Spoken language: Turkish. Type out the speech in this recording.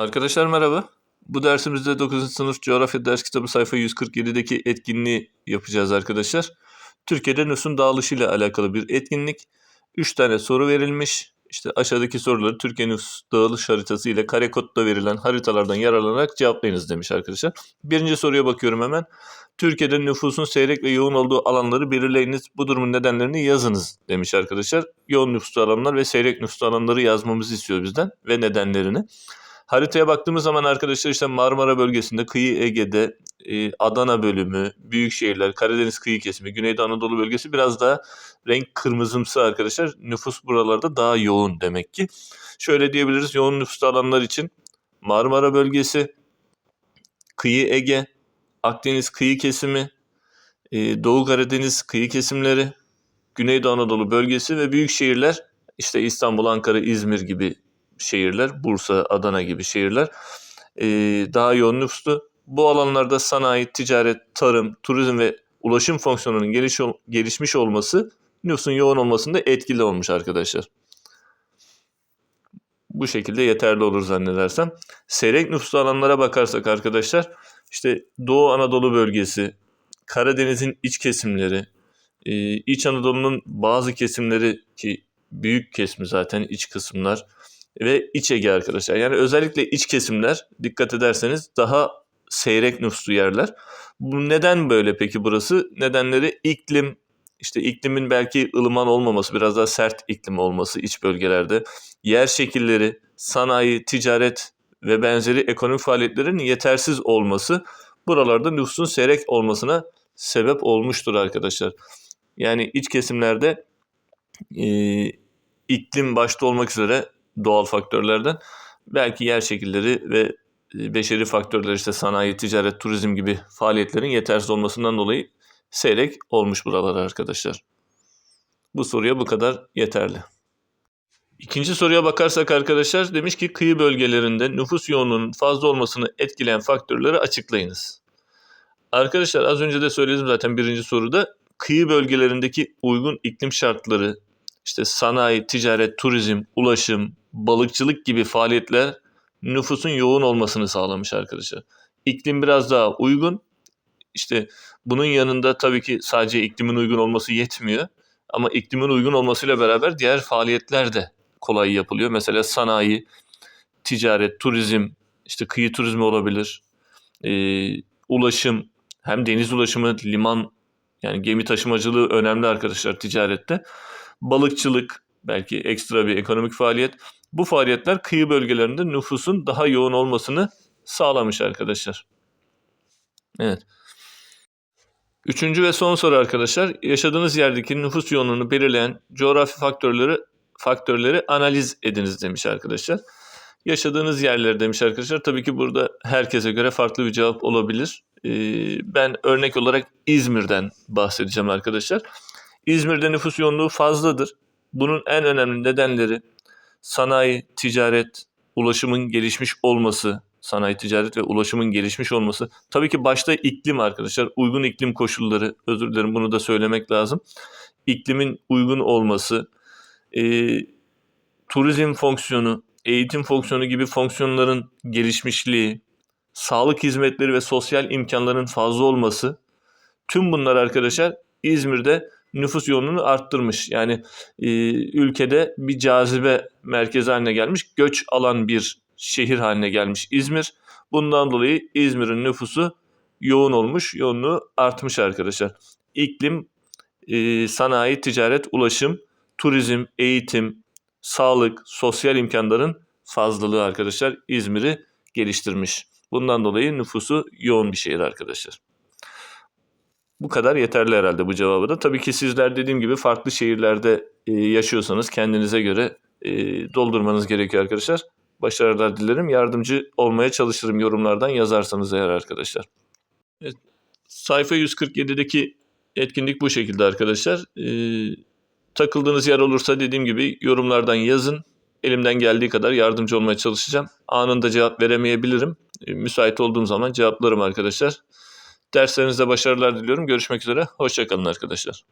Arkadaşlar merhaba. Bu dersimizde 9. sınıf coğrafya ders kitabı sayfa 147'deki etkinliği yapacağız arkadaşlar. Türkiye'de nüfusun dağılışıyla alakalı bir etkinlik. 3 tane soru verilmiş. İşte aşağıdaki soruları Türkiye nüfus dağılış haritası ile kare kodda verilen haritalardan yararlanarak cevaplayınız demiş arkadaşlar. Birinci soruya bakıyorum hemen. Türkiye'de nüfusun seyrek ve yoğun olduğu alanları belirleyiniz. Bu durumun nedenlerini yazınız demiş arkadaşlar. Yoğun nüfuslu alanlar ve seyrek nüfuslu alanları yazmamızı istiyor bizden ve nedenlerini. Haritaya baktığımız zaman arkadaşlar işte Marmara bölgesinde, kıyı Ege'de, e, Adana bölümü, büyük şehirler, Karadeniz kıyı kesimi, Güneydoğu Anadolu bölgesi biraz daha renk kırmızımsı arkadaşlar. Nüfus buralarda daha yoğun demek ki. Şöyle diyebiliriz yoğun nüfuslu alanlar için Marmara bölgesi, kıyı Ege, Akdeniz kıyı kesimi, e, Doğu Karadeniz kıyı kesimleri, Güneydoğu Anadolu bölgesi ve büyük şehirler işte İstanbul, Ankara, İzmir gibi şehirler, Bursa, Adana gibi şehirler e, daha yoğun nüfuslu. Bu alanlarda sanayi, ticaret, tarım, turizm ve ulaşım fonksiyonunun geliş, gelişmiş olması nüfusun yoğun olmasında etkili olmuş arkadaşlar. Bu şekilde yeterli olur zannedersem. Seyrek nüfuslu alanlara bakarsak arkadaşlar işte Doğu Anadolu bölgesi, Karadeniz'in iç kesimleri, İç Anadolu'nun bazı kesimleri ki büyük kesmi zaten iç kısımlar, ve iç Ege arkadaşlar. Yani özellikle iç kesimler dikkat ederseniz daha seyrek nüfuslu yerler. Bu neden böyle peki burası? Nedenleri iklim, işte iklimin belki ılıman olmaması, biraz daha sert iklim olması iç bölgelerde, yer şekilleri, sanayi, ticaret ve benzeri ekonomik faaliyetlerin yetersiz olması buralarda nüfusun seyrek olmasına sebep olmuştur arkadaşlar. Yani iç kesimlerde e, iklim başta olmak üzere doğal faktörlerden belki yer şekilleri ve e, beşeri faktörler işte sanayi, ticaret, turizm gibi faaliyetlerin yetersiz olmasından dolayı seyrek olmuş buralar arkadaşlar. Bu soruya bu kadar yeterli. İkinci soruya bakarsak arkadaşlar demiş ki kıyı bölgelerinde nüfus yoğunluğunun fazla olmasını etkileyen faktörleri açıklayınız. Arkadaşlar az önce de söyledim zaten birinci soruda kıyı bölgelerindeki uygun iklim şartları, işte sanayi, ticaret, turizm, ulaşım, balıkçılık gibi faaliyetler nüfusun yoğun olmasını sağlamış arkadaşlar. İklim biraz daha uygun. İşte bunun yanında tabii ki sadece iklimin uygun olması yetmiyor. Ama iklimin uygun olmasıyla beraber diğer faaliyetler de kolay yapılıyor. Mesela sanayi, ticaret, turizm, işte kıyı turizmi olabilir. Ee, ulaşım, hem deniz ulaşımı, liman yani gemi taşımacılığı önemli arkadaşlar ticarette. Balıkçılık belki ekstra bir ekonomik faaliyet. Bu faaliyetler kıyı bölgelerinde nüfusun daha yoğun olmasını sağlamış arkadaşlar. Evet. Üçüncü ve son soru arkadaşlar. Yaşadığınız yerdeki nüfus yoğunluğunu belirleyen coğrafi faktörleri faktörleri analiz ediniz demiş arkadaşlar. Yaşadığınız yerleri demiş arkadaşlar. Tabii ki burada herkese göre farklı bir cevap olabilir. Ee, ben örnek olarak İzmir'den bahsedeceğim arkadaşlar. İzmir'de nüfus yoğunluğu fazladır. Bunun en önemli nedenleri sanayi, ticaret, ulaşımın gelişmiş olması, sanayi, ticaret ve ulaşımın gelişmiş olması. Tabii ki başta iklim arkadaşlar, uygun iklim koşulları, özür dilerim bunu da söylemek lazım. İklimin uygun olması, e, turizm fonksiyonu, eğitim fonksiyonu gibi fonksiyonların gelişmişliği, sağlık hizmetleri ve sosyal imkanların fazla olması, tüm bunlar arkadaşlar İzmir'de nüfus yoğunluğunu arttırmış. Yani e, ülkede bir cazibe merkezi haline gelmiş, göç alan bir şehir haline gelmiş İzmir. Bundan dolayı İzmir'in nüfusu yoğun olmuş, yoğunluğu artmış arkadaşlar. İklim, e, sanayi, ticaret, ulaşım, turizm, eğitim, sağlık, sosyal imkanların fazlalığı arkadaşlar İzmir'i geliştirmiş. Bundan dolayı nüfusu yoğun bir şehir arkadaşlar. Bu kadar yeterli herhalde bu cevabı da. Tabii ki sizler dediğim gibi farklı şehirlerde e, yaşıyorsanız kendinize göre e, doldurmanız gerekiyor arkadaşlar. Başarılar dilerim. Yardımcı olmaya çalışırım yorumlardan yazarsanız eğer arkadaşlar. Evet, sayfa 147'deki etkinlik bu şekilde arkadaşlar. Ee, takıldığınız yer olursa dediğim gibi yorumlardan yazın. Elimden geldiği kadar yardımcı olmaya çalışacağım. Anında cevap veremeyebilirim. Ee, müsait olduğum zaman cevaplarım arkadaşlar. Derslerinizde başarılar diliyorum. Görüşmek üzere. Hoşçakalın arkadaşlar.